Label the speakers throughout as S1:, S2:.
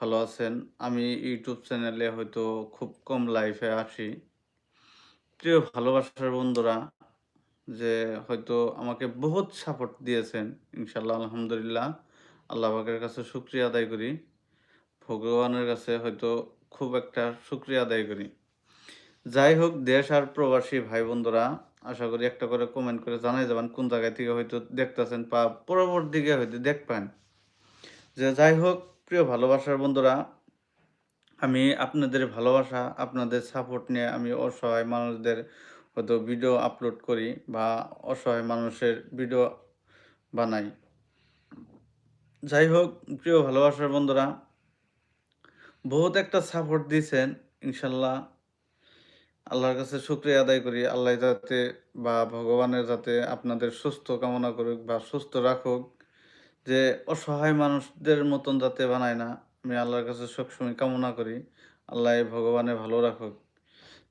S1: ভালো আছেন। আমি ইউটিউব চ্যানেলে হয়তো খুব কম লাইফে আসি। প্রিয় ভালোবাসার বন্ধুরা, যে হয়তো আমাকে বহুত সাপোর্ট দিয়েছেন। ইনশাল্লাহ আলহামদুলিল্লাহ। আল্লাহ পাকের কাছে শুকরিয়া আদায় করি। ভগবানের কাছে হয়তো খুব একটা শুকরিয়া আদায় করি। যাই হোক, দেশ আর প্রবাসী ভাই বন্ধুরা, আশা করি একটা করে কমেন্ট করে জানাই যাবেন কোন জায়গা থেকে হয়তো দেখতেছেন, বা পরবর্তী দিকে হয়তো দেখবেন। যে যাই হোক প্রিয় ভালোবাসার বন্ধুরা, আমি আপনাদের ভালোবাসা, আপনাদের সাপোর্ট নিয়ে আমি অসহায় মানুষদের হয়তো ভিডিও আপলোড করি বা অসহায় মানুষের ভিডিও বানাই। যাই হোক প্রিয় ভালোবাসার বন্ধুরা, বহুত একটা সাপোর্ট দিয়েছেন, ইনশাল্লাহ। আল্লাহর কাছে শুক্রিয়া আদায় করি, আল্লাহ যাতে বা ভগবানের যাতে আপনাদের সুস্থ কামনা করুক বা সুস্থ রাখুক। যে অসহায় মানুষদের মতন যাতে বানায় না, আমি আল্লাহর কাছে সবসময় কামনা করি। আল্লাহ ভগবানে ভালো রাখুক।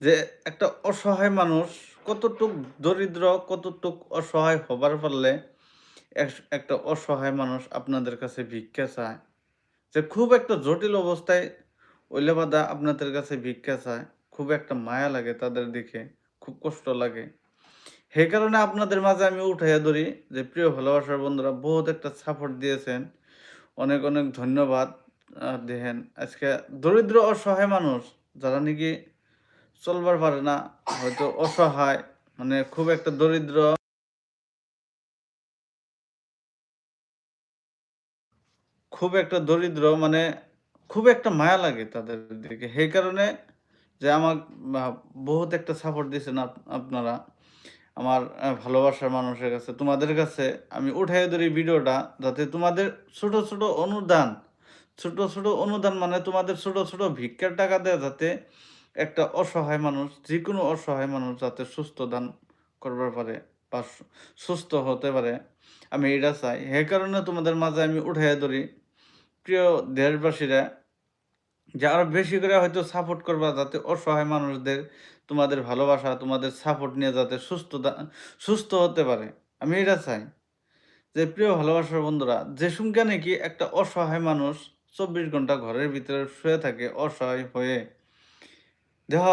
S1: যে একটা অসহায় মানুষ কতটুক দরিদ্র, কতটুক অসহায় হবার এক- একটা অসহায় মানুষ আপনাদের কাছে ভিক্ষা চায়। যে খুব একটা জটিল অবস্থায় ওইলে বাদা আপনাদের কাছে ভিক্ষা চায়। খুব একটা মায়া লাগে তাদের দেখে, খুব কষ্ট লাগে। সেই কারণে আপনাদের মাঝে আমি উঠাইয়া ধরি যে, প্রিয় ভালোবাসার বন্ধুরা, বহুত একটা সাপোর্ট দিয়েছেন। অনেক অনেক ধন্যবাদ। দেখেন, আজকে দরিদ্র, অসহায় মানুষ, যারা নাকি চলবার পারে না, হয়তো অসহায় মানে খুব একটা দরিদ্র। খুব একটা দরিদ্র মানে খুব একটা মায়া লাগে তাদের দিকে। সেই কারণে যে আমার বহুত একটা সাপোর্ট দিয়েছেন আপনারা। আমার ভালোবাসার মানুষের কাছে। তোমাদের কাছে আমি উঠাই ধরি ভিডিওটা যাতে তোমাদের ছোট ছোট অনুদান, ছোট ছোট অনুদান মানে তোমাদের ছোট ছোট ভিক্ষার টাকা দেয় যাতে একটা অসহায় মানুষ যে কোনো অসহায় মানুষ যাতে সুস্থ দান করবার পারে বা সুস্থ হতে পারে, আমি এটা চাই। সেই কারণে তোমাদের মাঝে আমি উঠাই ধরি। প্রিয় দেশবাসীরা যে আরও বেশি করে হয়তো সাপোর্ট করবা যাতে অসহায় মানুষদের তোমাদের ভালোবাসা, তোমাদের সাপোর্ট নিয়ে যাতে সুস্থ সুস্থ হতে পারে। আমি এটা চাই যে, প্রিয় ভালোবাসার বন্ধুরা যে সুমকা নাকি একটা অসহায় মানুষ চব্বিশ ঘণ্টা ঘরের ভিতরে শুয়ে থাকে অসহায় হয়ে? দেহ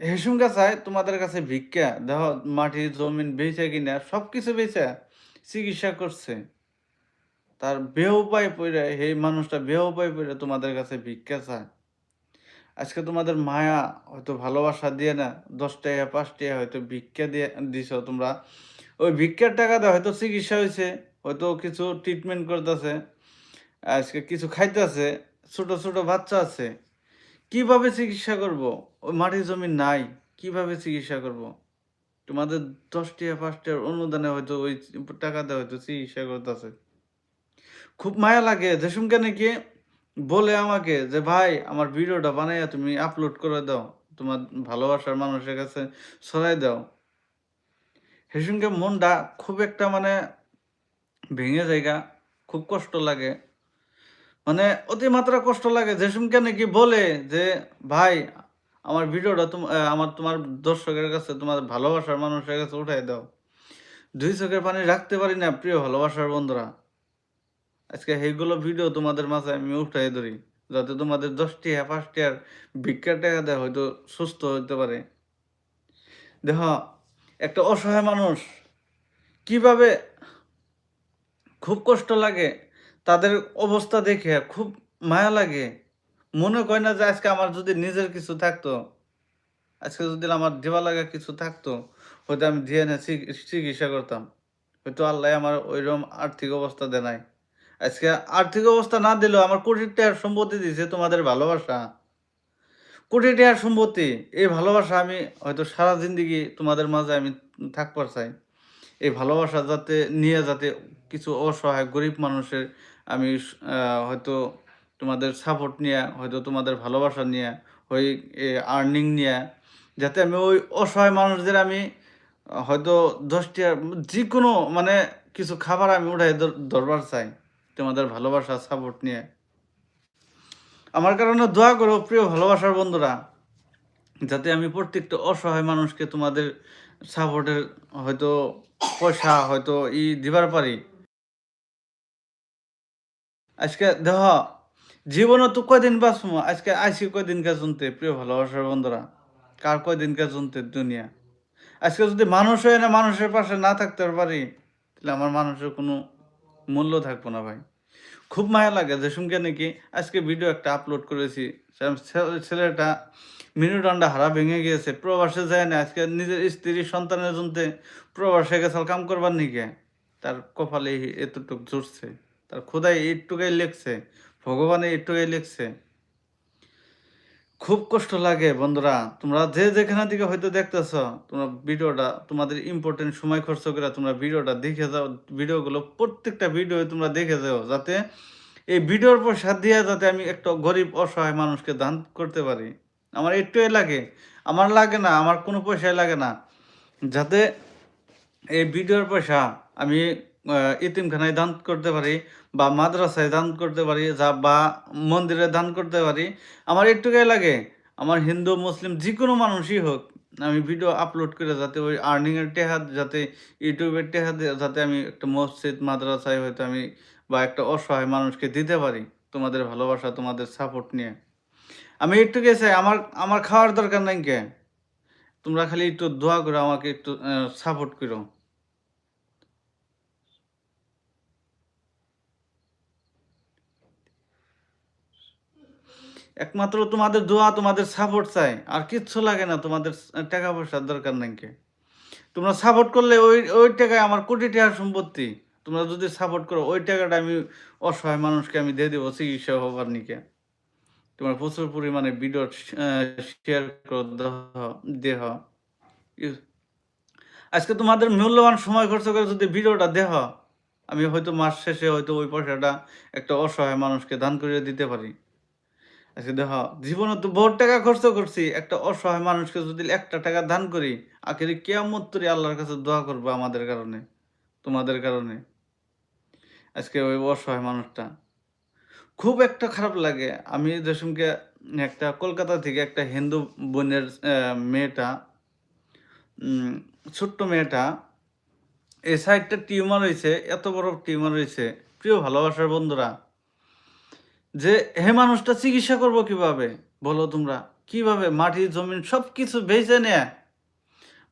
S1: হেসুমকা চাই তোমাদের কাছে ভিক্ষা দেহ মাটি জমিন বেচে কিনা সব কিছু বেচে চিকিৎসা করছে। তার বেহ উপায় পড়ে এই মানুষটা বেহ উপায় পড়ে তোমাদের কাছে ভিক্ষা চায়। আজকে তোমাদের মায়া হয়তো ভালোবাসা দিয়ে না, দশ টাকা, পাঁচ টাকা হয়তো ভিক্ষা দিয়ে দিছ তোমরা। ওই ভিক্ষার টাকা দিয়ে হয়তো চিকিৎসা হয়েছে হয়তো কিছু ট্রিটমেন্ট করতেছে, আজকে কিছু খাইতেছে, ছোট ছোট বাচ্চা আছে। কীভাবে চিকিৎসা করব? ওই মাটি জমি নাই, কীভাবে চিকিৎসা করব? তোমাদের দশ টাকা, পাঁচ অনুদানে হয়তো ওই টাকা দিয়ে হয়তো চিকিৎসা করতেছে। খুব মায়া লাগে। যেসুমকে নাকি বলে আমাকে যে, ভাই, আমার ভিডিওটা বানাইয়া তুমি আপলোড করে দাও। তোমার ভালোবাসার মানুষের কাছে ছড়াই দাও। হেসুমকে মনটা খুব একটা মানে ভেঙে জায়গা, খুব কষ্ট লাগে। মানে অতিমাত্রা কষ্ট লাগে। যেসুমকে নাকি বলে যে, ভাই, আমার ভিডিওটা তুম আমার তোমার দর্শকের কাছে, তোমার ভালোবাসার মানুষের কাছে উঠাই দাও। দুই চোখের পানি রাখতে পারি না, প্রিয় ভালোবাসার বন্ধুরা। আজকে সেইগুলো ভিডিও তোমাদের মাঝে আমি উঠাই ধরি, যাতে তোমাদের দশটি পাঁচটি আর ভিক্ষার টাকা দেয় হয়তো সুস্থ হতে পারে। দেখ, একটা অসহায় মানুষ কীভাবে খুব কষ্ট লাগে, তাদের অবস্থা দেখে খুব মায়া লাগে। মনে কয় না যে আজকে আমার যদি নিজের কিছু থাকতো, আজকে যদি আমার দেওয়া লাগা কিছু থাকতো, হয়তো আমি দিয়ে চিকিৎসা করতাম। হয়তো আল্লাহ আমার ওইরকম আর্থিক অবস্থা দেয় নাই। আজকে আর্থিক অবস্থা না দিলেও আমার কোটি টাকার সম্পত্তি দিয়েছে তোমাদের ভালোবাসা। কোটি টাকার সম্পত্তি, এই ভালোবাসা আমি হয়তো সারা জিন্দগি তোমাদের মাঝে আমি থাকবার চাই। এই ভালোবাসা যাতে, নিয়ে যাতে কিছু অসহায় গরিব মানুষের আমি হয়তো তোমাদের সাপোর্ট নিয়ে, হয়তো তোমাদের ভালোবাসা নিয়ে, ওই আর্নিং নিয়ে, যাতে আমি ওই অসহায় মানুষদের আমি, হয়তো দশটি যে কোনো মানে কিছু খাবার আমি উঠাই ধরবার চাই। তোমাদের ভালোবাসা সাপোর্ট নিয়ে। আমার কারণে দোয়া করো প্রিয় ভালোবাসার বন্ধুরা, যাতে আমি প্রত্যেকটা অসহায় মানুষকে তোমাদের সাপোর্টের হয়তো পয়সা, হয়তো ই দিবার পারি। আজকে দেহ জীবনে তো কয়দিন বাঁচবো? আজকে আইসি কয়দিনকার শুনতে প্রিয় ভালোবাসার বন্ধুরা? কার কয়দিনকার শুনতে দুনিয়া? আজকে যদি মানুষ হয় না মানুষের পাশে না থাকতে পারি, তাহলে আমার মানুষের কোনো মূল্য থাকব না ভাই। খুব মায়া লাগে শুনকে নাকি আজকে ভিডিও একটা আপলোড করেছি। ছেলেটা মিনুডান্ডা হারা ভেঙে গিয়েছে, প্রবাসে যায় না, আজকে নিজের স্ত্রী সন্তানের জন্য প্রবাসে গেছে কাম করবার নিকে? তার কপালে এতটুক জুটছে, তার খোদাই এইটুকাই লেখছে ভগবানে এইটুকাই লেখছে খুব কষ্ট লাগে, বন্ধুরা। তোমরা যে যেখানে থেকে হয়তো দেখতেছ, তোমরা ভিডিওটা, তোমাদের ইম্পর্টেন্ট সময় খরচ করে তোমরা ভিডিওটা দেখে যাও, ভিডিওগুলো প্রত্যেকটা ভিডিও তোমরা দেখে যাও, যাতে এই ভিডিওর পয়সা দিয়ে যাতে আমি একটা গরিব, অসহায় মানুষকে দান করতে পারি। আমার একটুই লাগে, আমার লাগে না, আমার কোনো পয়সাই লাগে না। যাতে এই ভিডিওর পয়সা আমি ইতিমখানায় দান করতে পারি বা মাদ্রাসায় দান করতে পারি, যা বা মন্দিরে দান করতে পারি। আমার একটুকাই লাগে, আমার হিন্দু, মুসলিম যে কোনো মানুষই হোক, আমি ভিডিও আপলোড করে যাতে ওই আর্নিংয়ের টেহা, যাতে ইউটিউবের টেহা দিয়ে যাতে আমি একটা মসজিদ, মাদ্রাসায় হয়তো আমি বা একটা অসহায় মানুষকে দিতে পারি তোমাদের ভালোবাসা, তোমাদের সাপোর্ট নিয়ে। আমি একটুকে চাই, আমার আমার খাওয়ার দরকার নাই কে? তোমরা খালি একটু দোয়া করো, আমাকে একটু সাপোর্ট করো। একমাত্র তোমাদের দোয়া, তোমাদের সাপোর্ট চাই। আর কিচ্ছু লাগে না, তোমাদের টাকা পয়সার দরকার নাই কে। তোমরা সাপোর্ট করলে ওই ওই টাকায় আমার কোটি টাকার সম্পত্তি। তোমরা যদি সাপোর্ট করো, ওই টাকাটা আমি অসহায় মানুষকে আমি দিয়ে দেবো, চিকিৎসা হবার নিকে। তোমরা প্রচুর পরিমাণে ভিডিও শেয়ার করো, দেহ- আজকে তোমাদের মূল্যবান সময় খরচ করে যদি ভিডিওটা দেহ, আমি হয়তো মাস শেষে হয়তো ওই পয়সাটা একটা অসহায় মানুষকে দান করে দিতে পারি। আজকে দেখো, জীবনে তো বহুত টাকা খরচ করছি। একটা অসহায় মানুষকে যদি একটা টাকা দান করি, আখেরি কেয়ামত তরি আল্লাহর কাছে দোয়া করব আমাদের কারণে, তোমাদের কারণে। আজকে ওই অসহায় মানুষটা। খুব একটা খারাপ লাগে। আমি যেসবকে একটা কলকাতা থেকে একটা হিন্দু বোনের মেয়েটা ছোট্ট মেয়েটা এই সাইডটা টিউমার হয়েছে এত বড় টিউমার হয়েছে প্রিয় ভালোবাসার বন্ধুরা যে, হে মানুষটা, চিকিৎসা করব কীভাবে? বলো তোমরা। কীভাবে? মাটি জমিন সব কিছু বেঁচে নেয়া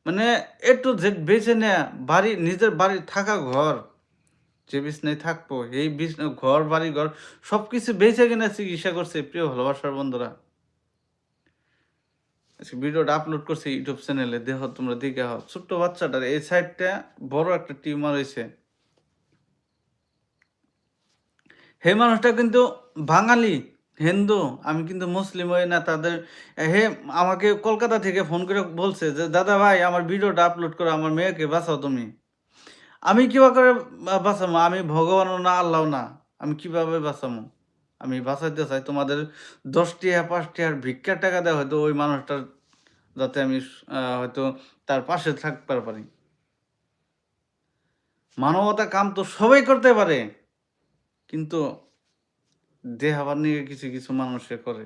S1: মানে একটু যে বেঁচে নেয়া বাড়ি, নিজের বাড়ি থাকা ঘর। যে বিছনায় থাকব, এই বিছনা, ঘর, বাড়ি, ঘর সব কিছু বেঁচে কিনা চিকিৎসা করছে। প্রিয় ভালোবাসার বন্ধুরা। আজকে ভিডিওটা আপলোড করছি ইউটিউব চ্যানেলে। দেহ তোমরা দেখে হও ছোট্ট বাচ্চাটার এই সাইডটা বড় একটা টিউমার হয়েছে। হে মানুষটা কিন্তু বাঙালি, হিন্দু, আমি কিন্তু মুসলিম হই না, তাদের, হে আমাকে কলকাতা থেকে ফোন করে বলছে যে, দাদা ভাই, আমার ভিডিওটা আপলোড করো, আমার মেয়েকে বাঁচাও তুমি। আমি কীভাবে করে বাঁচাবো আমি ভগবানও না আল্লাহ না। আমি কীভাবে বাঁচাবো আমি বাঁচাইতে চাই তোমাদের দশটি পাঁচটি আর ভিক্ষার টাকা দেওয়া হয়তো ওই মানুষটার যাতে আমি হয়তো তার পাশে থাকতে পারি। মানবতা কাম তো সবাই করতে পারে। কিন্তু দেহাবার নিয়ে কিছু কিছু মানুষে করে।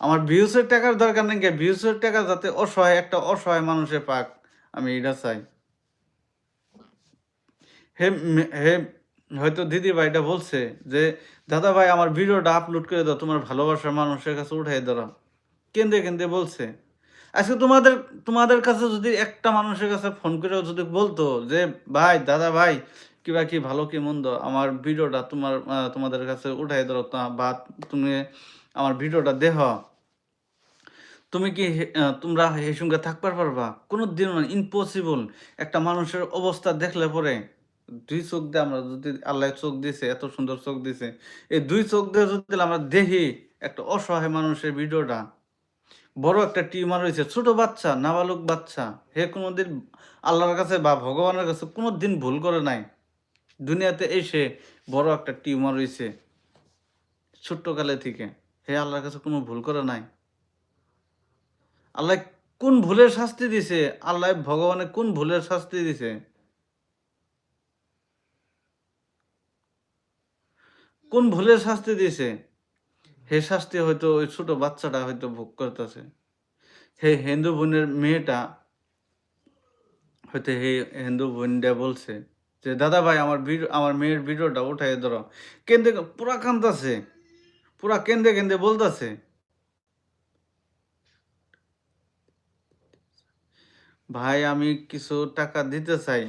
S1: আমার ভিউসের টাকার দরকার নেই ভিউসের টাকা যাতে অসহায়, একটা অসহায় মানুষে পাক, আমি এটা চাই। হে হে, হয়তো দিদি ভাইটা বলছে যে দাদা ভাই আমার ভিডিওটা আপলোড করে দাও, তোমার ভালোবাসার মানুষের কাছে উঠাই ধরো কেন্দ্রে কেন্দ্রে বলছে। আজকে তোমাদের তোমাদের কাছে যদি একটা মানুষের কাছে ফোন করে যদি বলতো যে, ভাই দাদা ভাই কিবা কি ভালো কি মন্দ, আমার ভিডিওটা তোমার তোমাদের কাছে উঠাই ধরো বা তুমি আমার ভিডিওটা দেহ। তুমি কি তোমরা এই সঙ্গে থাকবার পারবা? কোনো দিন ইম্পসিবল একটা মানুষের অবস্থা দেখলে পরে দুই চোখ দিয়ে আমরা যদি আল্লাহ চোখ দিছে, এত সুন্দর চোখ দিছে, এই দুই চোখ দিয়ে যদি আমরা দেখি একটা অসহায় মানুষের ভিডিওটা, বড় একটা টিউমার হয়েছে, ছোট বাচ্চা, নাবালক বাচ্চা, হে কোনোদিন আল্লাহর কাছে বা ভগবানের কাছে কোনো দিন ভুল করে নাই। দুনিয়াতে এসে বড় একটা টিউমার হয়েছে ছোট্টকালে থেকে। হে আল্লাহর কাছে কোনো ভুল করে নাই। আল্লাহ কোন ভুলের শাস্তি দিছে? আল্লাহ ভগবানে কোন ভুলের শাস্তি দিছে? কোন ভুলের শাস্তি দিছে? হে শাস্তি হয়তো ওই ছোট বাচ্চাটা হয়তো ভোগ করতেছে। হে হিন্দু বোনের মেয়েটা হয়তো হে হিন্দু বোনটা বলছে যে দাদা ভাই আমার ভিডিও, আমার মেয়ের ভিডিওটা উঠাই ধরো। কেন্দে পুরা কান্দাছে। পুরা কেন্দে কেন্দে বলতাছে। ভাই, আমি কিছু টাকা দিতে চাই।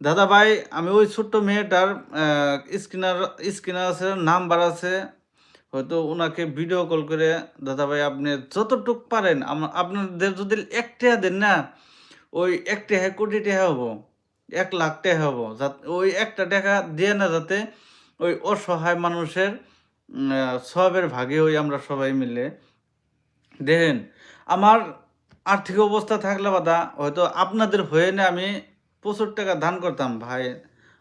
S1: দাদা ভাই আমি ওই ছোট্ট মেয়েটার স্ক্রিনার স্ক্রিনার আছে, নাম্বার আছে। হয়তো ওনাকে ভিডিও কল করে দাদা ভাই আপনি যতটুক পারেন আপনাদের যদি এক টাকা দেন না, ওই এক টাকা কোটি টাকা হব। এক লাখ টাকা হব। যাতে ওই একটা টাকা দিয়ে না যাতে ওই অসহায় মানুষের সবের ভাগে ওই আমরা সবাই মিলে। দেখেন আমার আর্থিক অবস্থা থাকলে বাদা হয়তো আপনাদের হয়ে না আমি প্রচুর টাকা দান করতাম। ভাই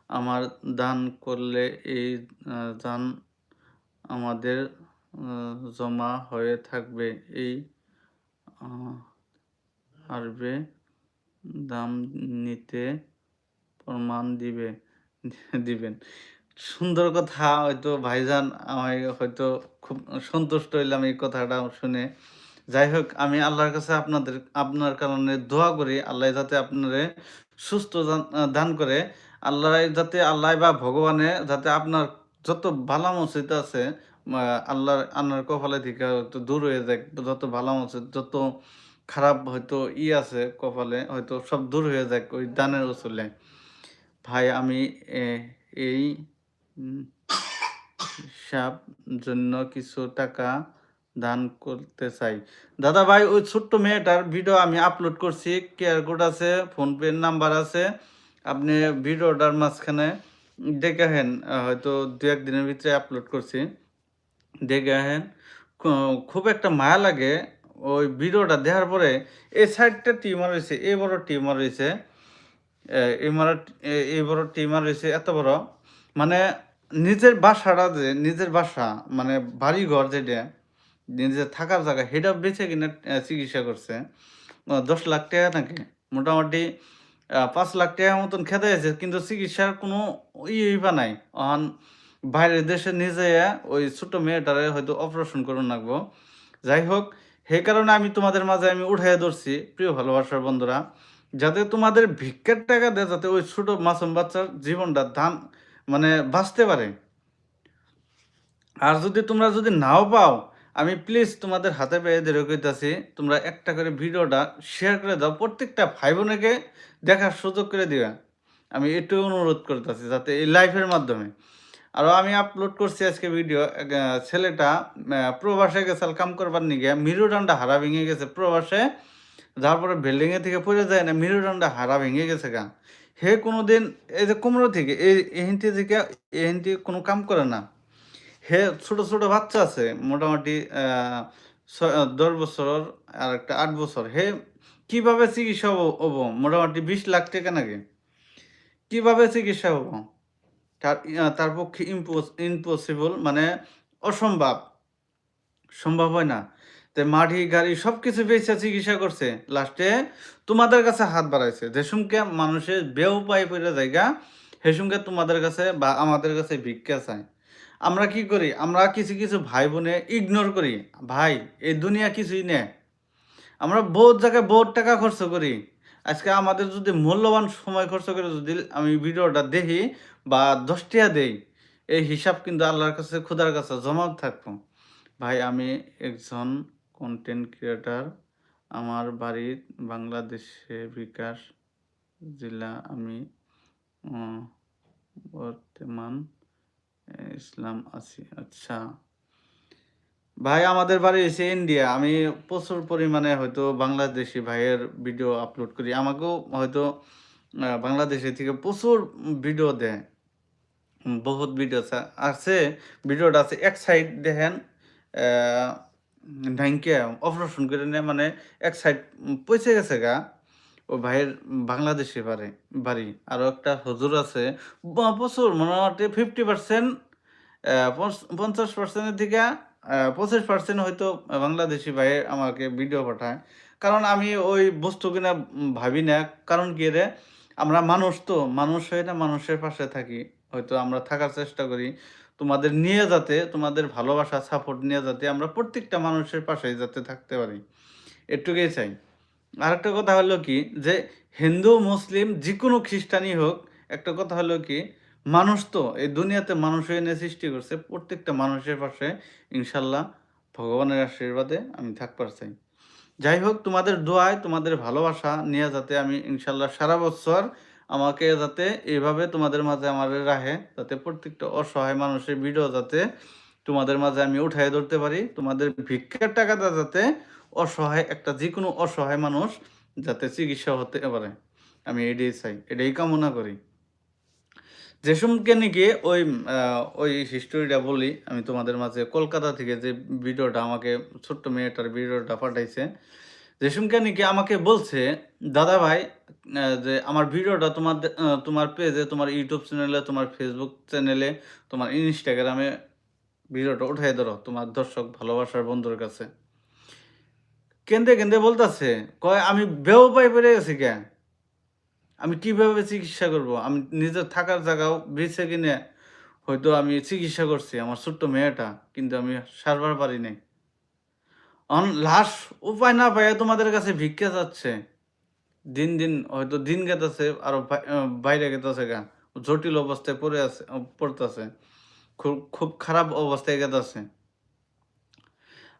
S1: আমার দান করলে এই দান আমাদের জমা হয়ে থাকবে এই আহ, হারবে দাম নিতে প্রমাণ দিবে, দিবেন। সুন্দর কথা, হয়তো ভাইজান আমি হয়তো খুব সন্তুষ্ট হইলাম এই কথাটা শুনে। যাই হোক, আমি আল্লাহর কাছে আপনাদের, আপনার কারণে দোয়া করি, আল্লাহ যাতে আপনারে সুস্থ দান- করে। আল্লাহ যাতে, আল্লাহ বা ভগবানে যাতে আপনার যত ভালো মসজিদ আছে আল্লাহর আল্লাহর কপালে থেকে হয়তো দূর হয়ে যায় যত ভালো মসজিদ, যত খারাপ হয়তো ই আছে কপালে, হয়তো সব দূর হয়ে যায় ওই দানের উসুলে। ভাই, আমি এই হিসাব জন্য কিছু টাকা দান করতে চাই। দাদা ভাই, ওই ছোট্ট মেয়েটার ভিডিও আমি আপলোড করছি। কেয়ার কোড আছে ফোনপে নাম্বার আছে। আপনি ভিডিওটার মাঝখানে দেখে হেন, হয়তো দু একদিনের ভিতরে আপলোড করছি। দেখে হেন খুব একটা মায়া লাগে। ওই ভিডিওটা দেখার পরে, এই সাইডটা টিমার রয়েছে এই বড় টিমার রয়েছে এই বড় টিমার রয়েছে এত বড়। মানে নিজের বাসাটা যে, নিজের বাসা মানে বাড়ি ঘর যেটা নিজের থাকার জায়গা, সেটা বেছে কিনে চিকিৎসা করছে। দশ লাখ টাকা নাকি? মোটামুটি পাঁচ লাখ টাকার মতন খেতে আছে, কিন্তু চিকিৎসার কোনো ইয়ে বা নাই। অহন বাইরের দেশে নিজে ওই ছোট মেয়েটারে হয়তো অপারেশন করুন লাগবো। যাই হোক, সেই কারণে আমি তোমাদের মাঝে আমি উঠাই ধরছি, প্রিয় ভালোবাসার বন্ধুরা। যাতে তোমাদের ভিক্ষার টাকা দেয়, যাতে ওই ছোট মাসুম বাচ্চার জীবনটা ধান মানে বাঁচতে পারে। আর যদি তোমরা যদি নাও পাও, আমি প্লিজ তোমাদের হাতে পেয়ে ধরে কইতাছি তোমরা একটা করে ভিডিওটা শেয়ার করে দাও, প্রত্যেকটা ভাই বোনকে দেখার সুযোগ করে দিবা। আমি একটু অনুরোধ করতেছি যাতে এই লাইভের মাধ্যমে। আরও আমি আপলোড করছি আজকে ভিডিও ছেলেটা প্রবাসে গেছে, কাম করবার নিগে। মেরুদণ্ডা হারা ভেঙে গেছে প্রবাসে। যার পরে বিল্ডিংয়ে থেকে পড়ে যায় না মেরুদণ্ডা হারা ভেঙে গেছে গা। হে কোনোদিন এই যে কুমড়ো থেকে, এই এহিনটি থেকে এহিনটি কোনো কাম করে না। হে ছোট ছোট বাচ্চা আছে, মোটামুটি দশ বছর আর একটা আট বছর। হে কীভাবে চিকিৎসা হব- হব? মোটামুটি বিশ লাখ টাকা নাকি? কীভাবে চিকিৎসা হব? তার তার পক্ষে ইম্পসিবল মানে অসম্ভব। সম্ভব হয় না। মাটি, গাড়ি সব কিছু বেচে চিকিৎসা করছে। লাস্টে তোমাদের কাছে হাত বাড়াইছে। যে সুমকে মানুষের বেউ পাই পড়ে জায়গা হে সুমকে তোমাদের কাছে বা আমাদের কাছে ভিক্ষা চায়। আমরা কি করি? আমরা কিছু কিছু ভাই বোনে ইগনোর করি। ভাই, এই দুনিয়া কিছুই নে। আমরা বহুত জায়গায় বহুত টাকা খরচ করি। আজকে আমাদের যদি মূল্যবান সময় খরচ করে যদি আমি ভিডিওটা দেখি বা দশটিয়া দেই, এই হিসাব কিন্তু আল্লাহর কাছে, খুদার কাছে জমা থাকব। ভাই, আমি একজন কন্টেন্ট ক্রিয়েটার আমার বাড়ি বাংলাদেশে বিকাশ জেলা আমি বর্তমান ইসলাম আছি। আচ্ছা। ভাই, আমাদের বাড়ি এসে ইন্ডিয়া আমি প্রচুর পরিমাণে হয়তো বাংলাদেশি ভাইয়ের ভিডিও আপলোড করি। আমাকেও হয়তো বাংলাদেশে থেকে প্রচুর ভিডিও দেয়। বহুত ভিডিও আছে। ভিডিওটা আছে এক সাইড দেখেন ভ্যাঙ্কে অপারেশন করে নেয় মানে এক সাইড পচে গেছে গা। ও ভাইয়ের বাংলাদেশে বাড়ি বাড়ি। আরও একটা হুজুর আছে প্রচুর মোটামুটি ফিফটি পার্সেন্ট পঞ্চাশ পার্সেন্টের আহ, পঁচিশ পার্সেন্ট হয়তো বাংলাদেশি ভাই আমাকে ভিডিও পাঠায়। কারণ আমি ওই বস্তু কিনা ভাবি না। কারণ কি রে? আমরা মানুষ তো মানুষ হয়ে না মানুষের পাশে থাকি। হয়তো আমরা থাকার চেষ্টা করি। তোমাদের নিয়ে যাতে, তোমাদের ভালোবাসা সাপোর্ট নিয়ে যাতে আমরা প্রত্যেকটা মানুষের পাশে যাতে থাকতে পারি। এটুকুই চাই। আরেকটা কথা হলো কি যে, হিন্দু, মুসলিম যে কোনো খ্রিস্টানই হোক, একটা কথা হলো কি, মানুষ তো এই দুনিয়াতে মানুষ এনে সৃষ্টি করছে, প্রত্যেকটা মানুষের পাশে ইনশাল্লাহ ভগবানের আশীর্বাদে আমি থাকবার চাই। যাই হোক, তোমাদের দোয়ায়, তোমাদের ভালোবাসা নিয়ে যাতে আমি ইনশাল্লাহ সারা বছর আমাকে যাতে এইভাবে তোমাদের মাঝে আমার রাহে, যাতে প্রত্যেকটা অসহায় মানুষের ভিডিও যাতে তোমাদের মাঝে আমি উঠাই ধরতে পারি, তোমাদের ভিক্ষার টাকাটা যাতে অসহায় একটা যে কোনো অসহায় মানুষ যাতে চিকিৎসা হতে পারে। আমি এটাই চাই, এটাই কামনা করি। যেসমকে নাকি ওই ওই হিস্টোরিটা বলি, আমি তোমাদের মাঝে কলকাতা থেকে যে ভিডিওটা আমাকে ছোট্ট মেয়েটার ভিডিওটা পাঠাইছে যেসমকে নাকি আমাকে বলছে, দাদা ভাই যে আমার ভিডিওটা তোমার তোমার পেজে তোমার ইউটিউব চ্যানেলে তোমার ফেসবুক চ্যানেলে তোমার ইনস্টাগ্রামে ভিডিওটা উঠাই ধরো তোমার দর্শক, ভালোবাসার বন্ধুর কাছে। কেন্দে কেন্দে বলতাছে, কয়, আমি বেও পাই পেরে গেছি কে? আমি কীভাবে চিকিৎসা করব? আমি নিজের থাকার জায়গাও বেছে কিনে হয়তো আমি চিকিৎসা করছি, আমার ছোট্ট মেয়েটা, কিন্তু আমি সারবার পারি নাই। অন লাশ, উপায় না পাইয়া তোমাদের কাছে ভিক্ষা যাচ্ছে। দিন দিন হয়তো দিন গেতেছে, আরও বাইরে গেতেছে গা। জটিল অবস্থায় পড়ে আছে পড়তেছে। খুব খুব খারাপ অবস্থায় গেতেছে।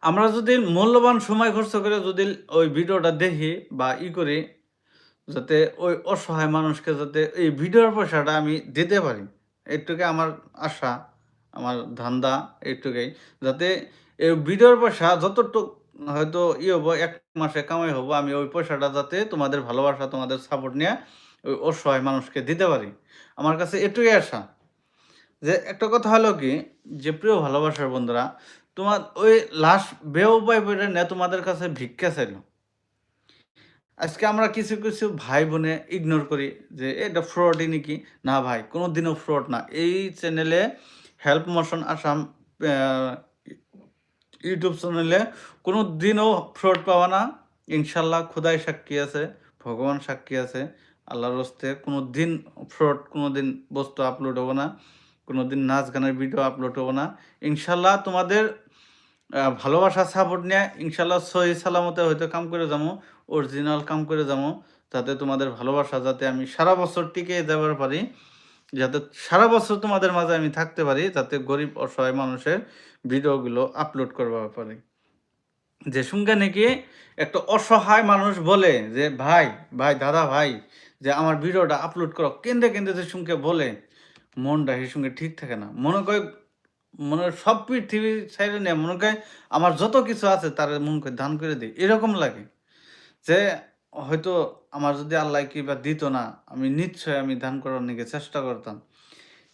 S1: আমরা যদি মূল্যবান সময় খরচ করে যদি ওই ভিডিওটা দেখি বা ই করি, যাতে ওই অসহায় মানুষকে যাতে এই ভিডিওর পয়সাটা আমি দিতে পারি। এইটুকু আমার আশা, আমার ধান্দা এইটুকুই। যাতে এই ভিডিওর পয়সা যতটুক হয়তো ই হব, এক মাসে কামাই হব, আমি ওই পয়সাটা যাতে তোমাদের ভালোবাসা, তোমাদের সাপোর্ট নিয়ে ওই অসহায় মানুষকে দিতে পারি। আমার কাছে এটুই আশা। যে একটা কথা হলো কি, যে প্রিয় ভালোবাসার বন্ধুরা, তোমার ওই লাশ বে উপায় পড়ে নে তোমাদের কাছে ভিক্ষা চাইলো। আজকে আমরা কিছু কিছু ভাই বোনে ইগনোর করি যে, এটা ফ্রডই নাকি? না ভাই কোনো দিনও ফ্রড না। এই চ্যানেলে হেল্প মোশন আসাম ইউটিউব চ্যানেলে কোনো দিনও ফ্রড পাওয়া না। ইনশাল্লাহ খোদাই সাক্ষী আছে, ভগবান সাক্ষী আছে। আল্লাহর হস্তে কোনো দিন ফ্রড কোনো দিন বস্তু আপলোড হব না। কোনো দিন নাচ গানের ভিডিও আপলোড হব না। ইনশাল্লাহ তোমাদের ভালোবাসা সাপোর্ট নিয়ে ইনশাল্লাহ সহি সালামতে হয়তো কাম করে যাব অরিজিনাল কাম করে যাব, যাতে তোমাদের ভালোবাসা, যাতে আমি সারা বছর টিকে যাবার পারি, যাতে সারা বছর তোমাদের মাঝে আমি থাকতে পারি, যাতে গরিব, অসহায় মানুষের ভিডিওগুলো আপলোড করবার পারি যে সঙ্গে নাকি একটা অসহায় মানুষ বলে যে, ভাই ভাই, দাদা, ভাই, যে আমার ভিডিওটা আপলোড করো। কেন্দ্রে কেন্দ্রে যে সঙ্গে বলে, মনটা সেই সঙ্গে ঠিক থাকে না। মনে করে মনে সব পৃথিবী সাইডে নেই মনে করে আমার যত কিছু আছে তার মন করে দান করে দিই। এরকম লাগে যে হয়তো আমার যদি আল্লাহ কি বা দিত না, আমি নিশ্চয় আমি দান করার নিকে চেষ্টা করতাম।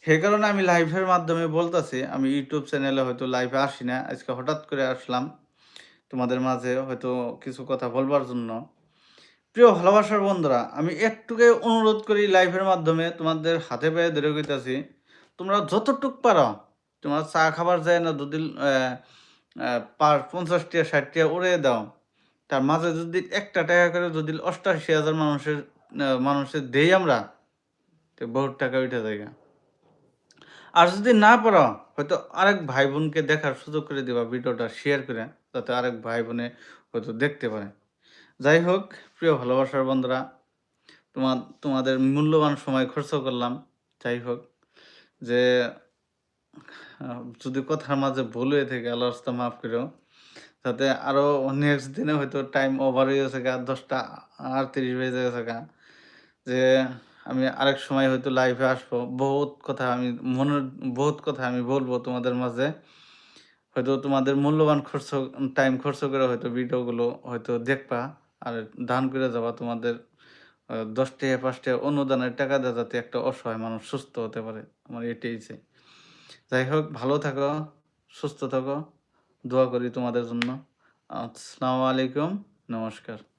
S1: সেই কারণে আমি লাইভের মাধ্যমে বলতেছি, আমি ইউটিউব চ্যানেলে হয়তো লাইভে আসি না, আজকে হঠাৎ করে আসলাম তোমাদের মাঝে হয়তো কিছু কথা বলবার জন্য। প্রিয় ভালোবাসার বন্ধুরা, আমি একটুকে অনুরোধ করি লাইভের মাধ্যমে তোমাদের হাতে পায়ে ধরে কইতাছি, তোমরা যতটুক পারো, তোমরা চা খাবার যায় না দুদিন পার পঞ্চাশ টাকা ষাট টাকা উড়ে দাও, তার মাঝে যদি একটা টাকা করে যদি অষ্টাশি হাজার মানুষের মানুষের দেই আমরা, তো বহুত টাকা উঠে যায় আর যদি না পারো হয়তো আরেক ভাই বোনকে দেখার সুযোগ করে দিবা ভিডিওটা শেয়ার করে, যাতে আরেক ভাই বোনে হয়তো দেখতে পারে। যাই হোক, প্রিয় ভালোবাসার বন্ধুরা, তোমার, তোমাদের মূল্যবান সময় খরচ করলাম। যাই হোক, যে যদি কথার মাঝে ভুল হয়ে থাকে আল্লাহ রাস্তা মাফ করো যাতে আরও নেক্সট দিনে হয়তো টাইম ওভার হয়ে গেছে গা, দশটা আটত্রিশ বেজে গেছে গা, যে আমি আরেক সময় হয়তো লাইভে আসব। বহুত কথা আমি মনের বহুত কথা আমি বলব তোমাদের মাঝে। হয়তো তোমাদের মূল্যবান খরচ টাইম খরচ করে হয়তো ভিডিওগুলো হয়তো দেখবা। আর দান করে যাবা তোমাদের আহ, দশ টাকা পাঁচ টাকা অনুদানের টাকা দেওয়া যাতে একটা অসহায় মানুষ সুস্থ হতে পারে। আমার এটাই চাই। যাই হোক ভালো থাকো সুস্থ থাকো। দোয়া করি তোমাদের জন্য। আসসালামু আলাইকুম নমস্কার।